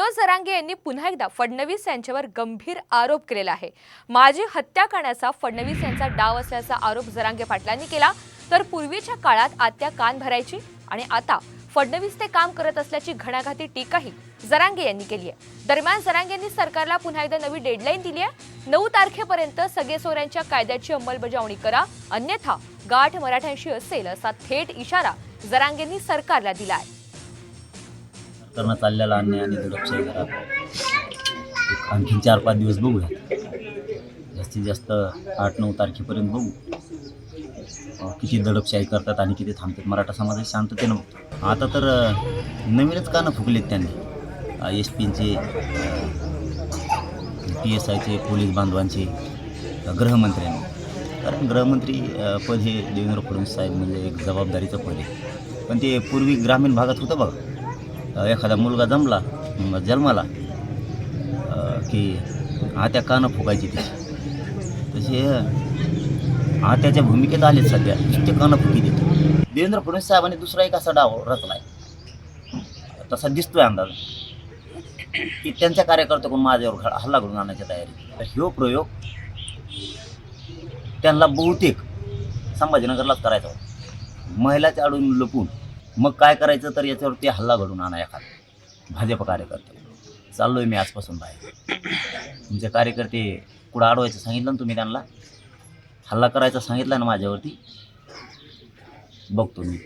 मनोज जरांगे यांनी पुन्हा एकदा फडणवीस यांच्यावर गंभीर आरोप केलेला आहे. माझी हत्या करण्याचा फडणवीस यांचा डाव असल्याचा आरोप जरांगे पाटलांनी केला. तर पूर्वीच्या काळात आत्या कान भरायची आणि आता फडणवीस ते काम करत असल्याची घणाघाती टीकाही जरांगे यांनी केली आहे. दरम्यान जरांगे यांनी सरकारला पुन्हा एकदा नवी डेडलाईन दिली आहे. नऊ तारखेपर्यंत सगेसोऱ्यांच्या कायद्याची अंमलबजावणी करा. अन्यथा गाठ मराठ्यांशी असेल असा थेट इशारा जरांगेंनी सरकारला दिला आहे. करणं चाललेला अन्याय आणि दडपशाही करा आणखीन चार पाच दिवस बघूया जास्तीत जास्त आठ नऊ तारखेपर्यंत बघू. किती दडपशाही करतात आणि किती थांबतात. मराठा समाजाची शांततेनं बघतो. आता तर अं, नवीनच कानं फुकलेत त्यांनी. एस पीचे पी एस आयचे पोलीस बांधवांचे गृहमंत्र्यांनी. कारण गृहमंत्री पद हे देवेंद्र फडणवीस साहेब म्हणजे एक जबाबदारीचं पद आहे. पण ते पूर्वी ग्रामीण भागात होतं बघा. एखादा मुलगा जमला जन्माला की आत्या कानं फुकायची त्याची तसे आत्याच्या भूमिकेत आलेत सध्या ते कानं फुकी देतो देवेंद्र फडणवीस साहेबांनी दुसरा एक असा डाव रचला आहे तसा दिसतोय अंदाज. की त्यांच्या कार्यकर्त्याकडून माझ्यावर हल्ला घडून आणण्याची तयारी. ह्यो प्रयोग त्यांना बहुतेक संभाजीनगरलाच करायचा होता. महिलाच्या आडून लपून मग काय करायचं तर याच्यावरती हल्ला घडून आणा एखादा. भाजप कार्यकर्ते. चाललोय मी आजपासून बाहेर. तुमचे कार्यकर्ते कुठं अडवायचं सांगितलं ना तुम्ही त्यांना? हल्ला करायचा सांगितला ना माझ्यावरती? बघतो मी.